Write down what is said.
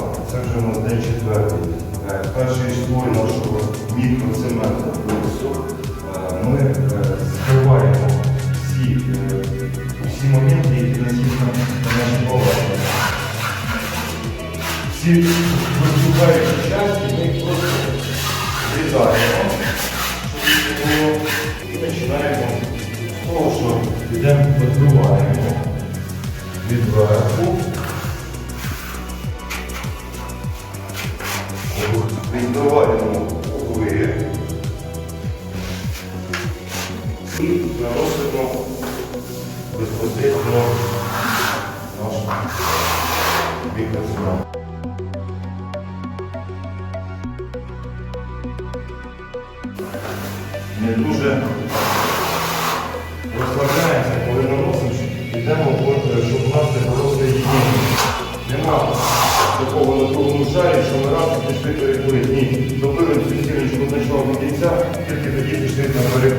Так, це вже у нас день четвертий. Е, Перший слой нашого мікроцементу плюсу. Е, Ми е, скриваємо всі, всі моменти, які нас є на на нашій поверхні. Всі виступаючі часті ми їх просто зрізаємо. І починаємо з того, що йдемо, відбиваємо відверху. Відбиваємо угли і наносимо безпосередньо наш мікроцемент. Не дуже розслабляємося, такого на круглому шарі, що ми разом пішли перекурити. Ні, добили цю стіночку до кінця, тільки тоді пішли на перекур.